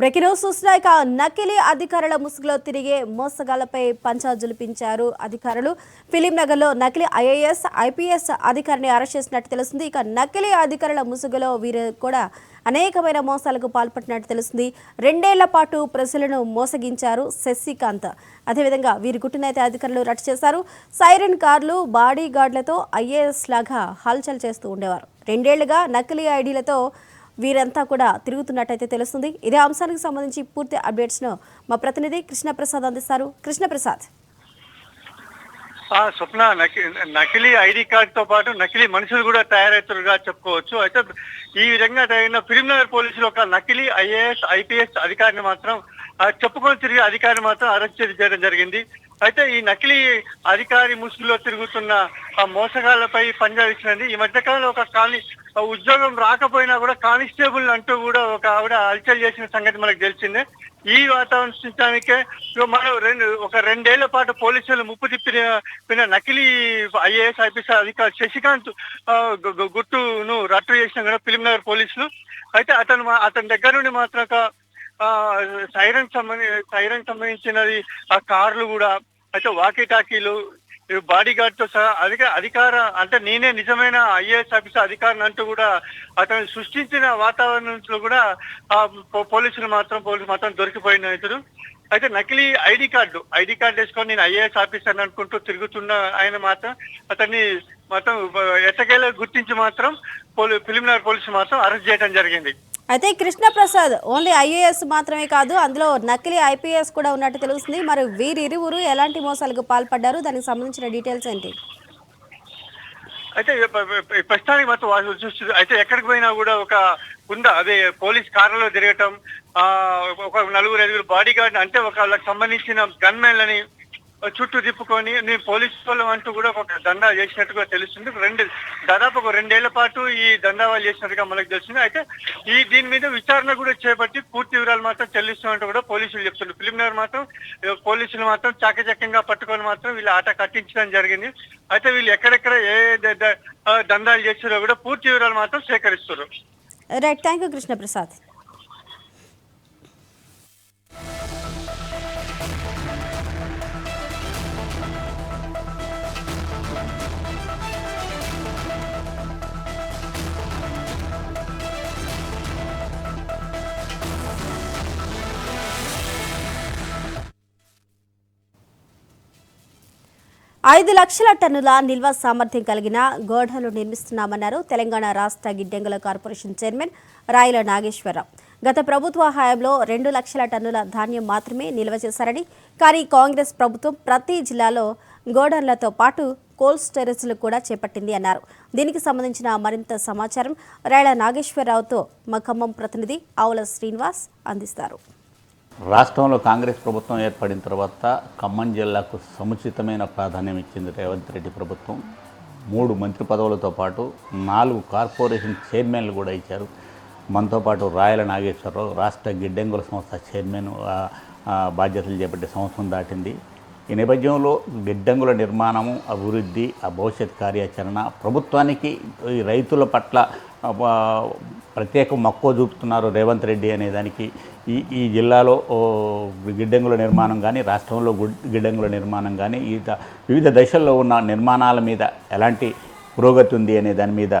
Breaking news చూసినాక నకిలీ అధికారుల ముసుగులో తిరిగే మోసగాళ్ళపై పంచా జులిపించారు అధికారులు. ఫిలిం నగర్లో నకిలీ ఐఏఎస్ ఐపీఎస్ అధికారిని అరెస్ట్ చేసినట్టు తెలుస్తుంది. ఇక నకిలీ అధికారుల ముసుగులో వీరు కూడా అనేకమైన మోసాలకు పాల్పడినట్టు తెలుస్తుంది. రెండేళ్ళ పాటు ప్రజలను మోసగించారు శశికాంత్. అదేవిధంగా వీరి గుట్టునైతే అధికారులు రట్టు చేశారు. సైరన్ కార్లు బాడీ గార్డులతో ఐఏఎస్ లాగా హల్చల్ చేస్తూ ఉండేవారు. రెండేళ్ళుగా నకిలీ ఐడీలతో వీరంతా కూడా తిరుగుతున్నట్టయితే తెలుస్తుంది. ఇదే అంశానికి సంబంధించి పూర్తి అప్డేట్స్ను మా ప్రతినిధి కృష్ణప్రసాద్ అందిస్తారు. కృష్ణప్రసాద్. ఆ, స్వప్న నకిలీ ఐడి కార్డ్తో పాటు నకిలీ మనుషులు కూడా తయారవుతారుగా చెప్పుకోవచ్చు. అయితే ఈ విధంగా తగిన ఫిలింనగర్ పోలీసులు ఒక నకిలీ ఐఏఎస్ ఐపీఎస్ అధికారిని మాత్రం చెప్పుకొని తిరిగే అధికారిని మాత్రం అరెస్ట్ చేయడం జరిగింది. అయితే ఈ నకిలీ అధికారి ముసుగులో తిరుగుతున్న ఆ మోసగాళ్ళపై పంజా ఇచ్చినది ఈ మధ్యకాలంలో ఒక కాలనీ ఉద్యోగం రాకపోయినా కూడా కానిస్టేబుల్ అంటూ కూడా ఒక ఆవిడ అల్చల్ చేసిన సంగతి మనకు తెలిసిందే. ఈ వాతావరణం సృష్టించడానికే మనం రెండు ఒక రెండేళ్ళ పాటు పోలీసులు ముప్పు తిప్పిన నకిలీ ఐఏఎస్ ఐపీఎస్ అధికారి శశికాంత్ గుట్టును రట్టు చేసిన కూడా ఫిలింనగర్ పోలీసులు. అయితే అతను అతని దగ్గర నుండి మాత్రం ఒక ఆ, సైరన్ సంబంధి సైరన్ సంబంధించినది ఆ కార్లు కూడా అయితే వాకీ టాకీలు బాడీ గార్డ్తో సహా అధిక అధికార అంటే నేనే నిజమైన ఐఏఎస్ ఆఫీసర్ అధికారిని అంటూ కూడా అతను సృష్టించిన వాతావరణంలో కూడా ఆ పోలీసులు మాత్రం పోలీసులు మాత్రం దొరికిపోయిన ఇతడు. అయితే నకిలీ ఐడి కార్డు ఐడి కార్డు వేసుకొని నేను ఐఏఎస్ ఆఫీసర్ అనుకుంటూ తిరుగుతున్న ఆయన మాత్రం అతన్ని మాత్రం ఎట్టకేలా గుర్తించి మాత్రం పోలీ ఫిలింనగర్ పోలీసులు మాత్రం అరెస్ట్ చేయడం జరిగింది. అయితే కృష్ణప్రసాద్ ఓన్లీ ఐఏఎస్ మాత్రమే కాదు అందులో నకిలీ ఐపీఎస్ కూడా ఉన్నట్టు తెలుస్తుంది. మరి వీరిరువురు ఎలాంటి మోసాలకు పాల్పడ్డారు? దానికి సంబంధించిన డీటెయిల్స్ ఏంటి? అయితే ప్రస్తుతానికి మొత్తం వాళ్ళు చూస్తుంది అయితే ఎక్కడికి పోయినా కూడా ఒక ఉందా అదే పోలీస్ కార్లలో తిరగటం ఒక నలుగురు ఐదుగురు బాడీ గార్డ్ అంటే ఒక వాళ్ళకి సంబంధించిన గన్మెన్లని చుట్టూ తిప్పుకొని నేను పోలీసు వాళ్ళం అంటూ కూడా ఒక దందా చేసినట్టుగా తెలుస్తుంది. రెండు దాదాపు ఒక రెండేళ్ళ పాటు ఈ దందా వాళ్ళు చేసినట్టుగా మనకు తెలుస్తుంది అయితే ఈ దీని మీద విచారణ కూడా చేపట్టి పూర్తి వివరాలు మాత్రం చెల్లిస్తామంటూ కూడా పోలీసులు చెప్తున్నారు. ఫిలిం మాత్రం పోలీసులు మాత్రం చాకచక్యంగా పట్టుకొని మాత్రం వీళ్ళు ఆట కట్టించడం జరిగింది. అయితే వీళ్ళు ఎక్కడెక్కడ ఏ దందాలు చేస్తారో కూడా పూర్తి వివరాలు మాత్రం సేకరిస్తారు రైట్ థ్యాంక్ యూ కృష్ణప్రసాద్. ఐదు లక్షల టన్నుల నిల్వ సామర్థ్యం కలిగిన గోడలు నిర్మిస్తున్నామన్నారు తెలంగాణ రాష్ట్ర గిడ్డంగుల కార్పొరేషన్ చైర్మన్ రాయల నాగేశ్వరరావు. గత ప్రభుత్వ హయాంలో రెండు లక్షల టన్నుల ధాన్యం మాత్రమే నిల్వ చేశారని కానీ కాంగ్రెస్ ప్రభుత్వం ప్రతి జిల్లాలో గోడన్లతో పాటు కోల్డ్ స్టోరేజ్లు కూడా చేపట్టింది అన్నారు. దీనికి సంబంధించిన మరింత సమాచారం రాయల నాగేశ్వరరావుతో మా ఖమ్మం ప్రతినిధి ఆవుల శ్రీనివాస్ అందిస్తారు. రాష్ట్రంలో కాంగ్రెస్ ప్రభుత్వం ఏర్పడిన తర్వాత ఖమ్మం జిల్లాకు సముచితమైన ప్రాధాన్యం ఇచ్చింది రేవంత్ రెడ్డి ప్రభుత్వం. మూడు మంత్రి పదవులతో పాటు నాలుగు కార్పొరేషన్ చైర్మన్లు కూడా ఇచ్చారు. మనతో పాటు రాయల నాగేశ్వరరావు రాష్ట్ర గిడ్డంగుల సంస్థ చైర్మన్ బాధ్యతలు చేపట్టే సంవత్సరం దాటింది. ఈ నేపథ్యంలో గిడ్డంగుల నిర్మాణము అభివృద్ధి ఆ భవిష్యత్ కార్యాచరణ ప్రభుత్వానికి ఈ రైతుల పట్ల ప్రత్యేక మక్కువ చూపుతున్నారు రేవంత్ రెడ్డి అనే దానికి. ఈ ఈ జిల్లాలో గిడ్డంగుల నిర్మాణం కానీ రాష్ట్రంలో గుడ్- గిడ్డంగుల నిర్మాణం కానీ ఈ వివిధ దశల్లో ఉన్న నిర్మాణాల మీద ఎలాంటి పురోగతి ఉంది అనే దాని మీద